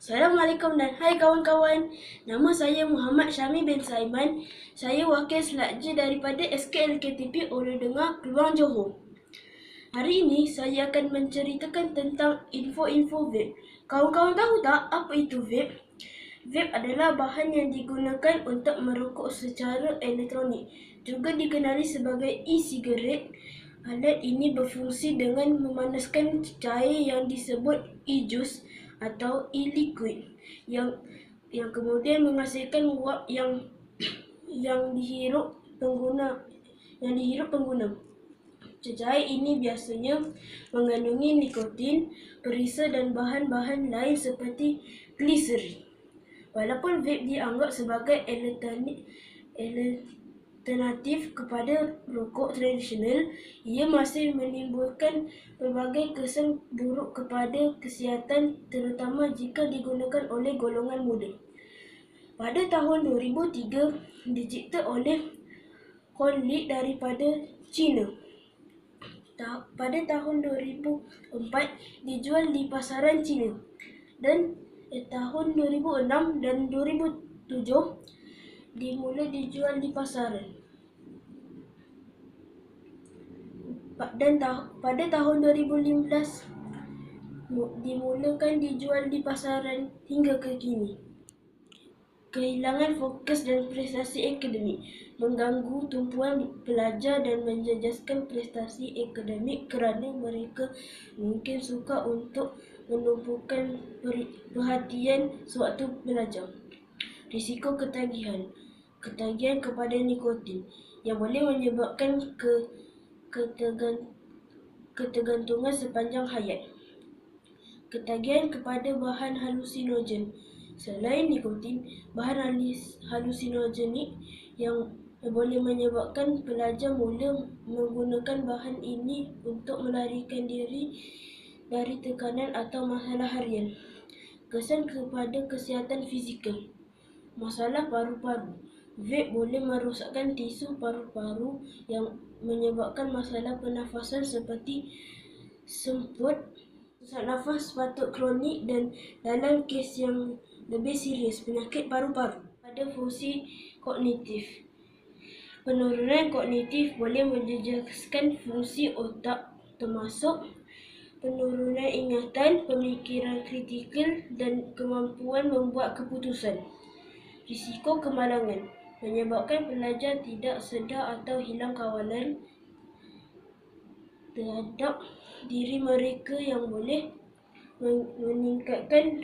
Assalamualaikum dan hai kawan-kawan. Nama saya Muhammad Syami bin Saiman. Saya wakil selakja daripada SKLKTP Oleh Dengar Keluang Johor. Hari ini saya akan menceritakan tentang info-info vape. Kawan-kawan tahu tak apa itu vape? Vape adalah bahan yang digunakan untuk merokok secara elektronik. Juga dikenali sebagai e-cigarette. Alat ini berfungsi dengan memanaskan cair yang disebut e-juice atau e-liquid yang yang kemudian menghasilkan wap yang yang dihirup pengguna yang dihirup pengguna. Cecair ini biasanya mengandungi nikotin, perisa dan bahan-bahan lain seperti gliserin. Walaupun vape dianggap sebagai elektronik alternatif kepada rokok tradisional, ia masih menimbulkan pelbagai kesan buruk kepada kesihatan terutama jika digunakan oleh golongan muda. Pada tahun 2003, dicipta oleh Honlik daripada China. Pada tahun 2004, dijual di pasaran China. Dan tahun 2006 dan 2007, dimula dijual di pasaran. Dan pada tahun 2015, dimulakan dijual di pasaran hingga ke kini. Kehilangan fokus dan prestasi akademik mengganggu tumpuan pelajar dan menjejaskan prestasi akademik kerana mereka mungkin suka untuk menumpukan perhatian sewaktu belajar. Risiko ketagihan Ketagihan kepada nikotin yang boleh menyebabkan ke, ketergantungan sepanjang hayat. Ketagihan kepada bahan halusinogen Selain nikotin, bahan halusinogenik yang boleh menyebabkan pelajar mula menggunakan bahan ini untuk melarikan diri dari tekanan atau masalah harian. Kesan kepada kesihatan fizikal masalah paru-paru. Vape boleh merosakkan tisu paru-paru yang menyebabkan masalah pernafasan seperti semput, sesak nafas patut kronik dan dalam kes yang lebih serius, penyakit paru-paru. Ada fungsi kognitif. Penurunan kognitif boleh menjejaskan fungsi otak termasuk penurunan ingatan, pemikiran kritikal dan kemampuan membuat keputusan. Risiko kemalangan menyebabkan pelajar tidak sedar atau hilang kawalan terhadap diri mereka yang boleh meningkatkan